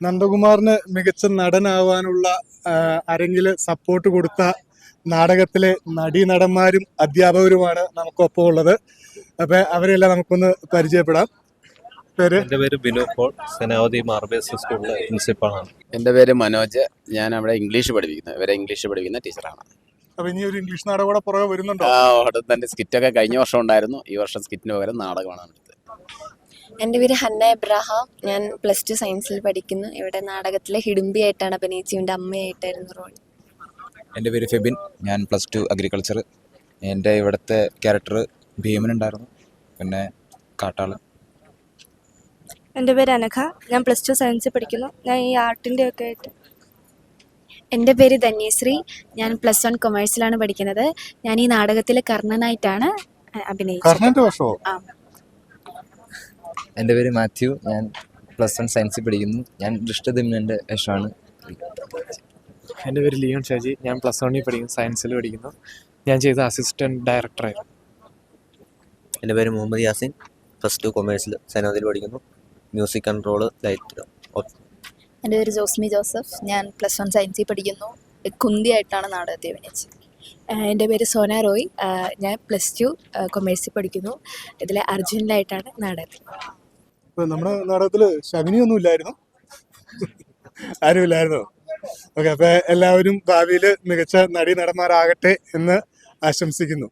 നന്ദകുമാറിന് മികച്ച നടനാവാനുള്ള അരങ്ങിൽ സപ്പോർട്ട് കൊടുത്ത നാടകത്തിലെ നടീനടന്മാരും അധ്യാപകരുമാണ് നമുക്കൊപ്പം ഉള്ളത്. അപ്പൊ അവരെല്ലാം നമുക്കൊന്ന് പരിചയപ്പെടാം. പേര്? എന്റെ പേര് ബിനു പോൾ. സെനാവതി മാർബേസ് സ്കൂളിലെ പ്രിൻസിപ്പാളാണ്. എന്റെ പേര് മനോജ്. ഞാൻ അവിടെ ഇംഗ്ലീഷ് പഠിപ്പിക്കുന്നത്. ഇവരെ ഇംഗ്ലീഷ് പഠിപ്പിക്കുന്ന ടീച്ചറാണ്. അപ്പൊ ഇനി ഒരു ഇംഗ്ലീഷ് നാടകം കൂടെ പുറകെ വരുന്നുണ്ടോ? ആ അവിടെ തന്നെ സ്കിറ്റൊക്കെ കഴിഞ്ഞ വർഷം ഉണ്ടായിരുന്നു. ഈ വർഷം സ്കിറ്റിന് പകരം നാടകമാണ് എടുത്തത് എന്റെ പേര് ഹന്ന എബ്രഹാം. ഞാൻ പ്ലസ് ടു സയൻസിൽ പഠിക്കുന്നു. ഇവിടെ നാടകത്തിലെ ഹിഡുംബി ആയിട്ടാണ് അഭിനയിച്ചിന്റെ അമ്മയായിട്ടായിരുന്നു റോൾ. എന്റെ പേര് ഫെബിൻ. ഞാൻ പ്ലസ് ടു അഗ്രികൾച്ചർ. എന്റെ ഇവിടുത്തെ ക്യാരക്ടർ ഭീമൻ ഉണ്ടായിരുന്നു. പിന്നെ കാട്ടാളൻ. എന്റെ പേര് അനഘ. ഞാൻ പ്ലസ് ടു സയൻസിൽ പഠിക്കുന്നു. ഞാൻ ഈ ആർട്ടിന്റെ ഒക്കെ ആയിട്ട് എന്റെ പേര് ധന്യശ്രീ. ഞാൻ പ്ലസ് വൺ കൊമേഴ്സിലാണ് പഠിക്കുന്നത്. ഞാൻ ഈ നാടകത്തിലെ കർണനായിട്ടാണ് അഭിനയിച്ചത്. ആ. എന്റെ പേര് മാത്യു. ഞാൻ പ്ലസ് വൺ സയൻസിൽ പഠിക്കുന്നു. ഞാൻ ദൃഷ്ടദിമ്നന്റെ വേഷമാണ് എന്റെ പേര് ലിയോൺ ഷാജി. ഞാൻ പ്ലസ് വണ്ണിൽ പഠിക്കുന്നു. സയൻസിൽ പഠിക്കുന്നു. ഞാൻ ചെയ്ത അസിസ്റ്റന്റ് ഡയറക്ടറായിരുന്നു. എന്റെ പേര് മുഹമ്മദ് യാസിൻ. പ്ലസ് ടു കൊമേഴ്സിൽ സൈനോദിൽ പഠിക്കുന്നു. മ്യൂസിക് കൺട്രോൾ ലൈറ്റ് എന്റെ പേര് ജോസ്മി ജോസഫ്. ഞാൻ പ്ലസ് വൺ സയൻസിൽ പഠിക്കുന്നു. കുന്തിയായിട്ടാണ് നാടകത്തെ അഭിനയിച്ചത്. എന്റെ പേര് സോന റോയ്. ഞാൻ പ്ലസ് ടു കൊമേഴ്സിൽ പഠിക്കുന്നു. ഇതിലെ അർജുനിലായിട്ടാണ് നാടകത്തിൽ. ഇപ്പൊ നമ്മുടെ നാടകത്തിൽ ശകുനി ഒന്നും ഇല്ലായിരുന്നു ആരുമില്ലായിരുന്നു. ഓക്കെ അപ്പൊ എല്ലാവരും ഭാവിയിൽ മികച്ച നടീ നടന്മാരാകട്ടെ എന്ന് ആശംസിക്കുന്നു.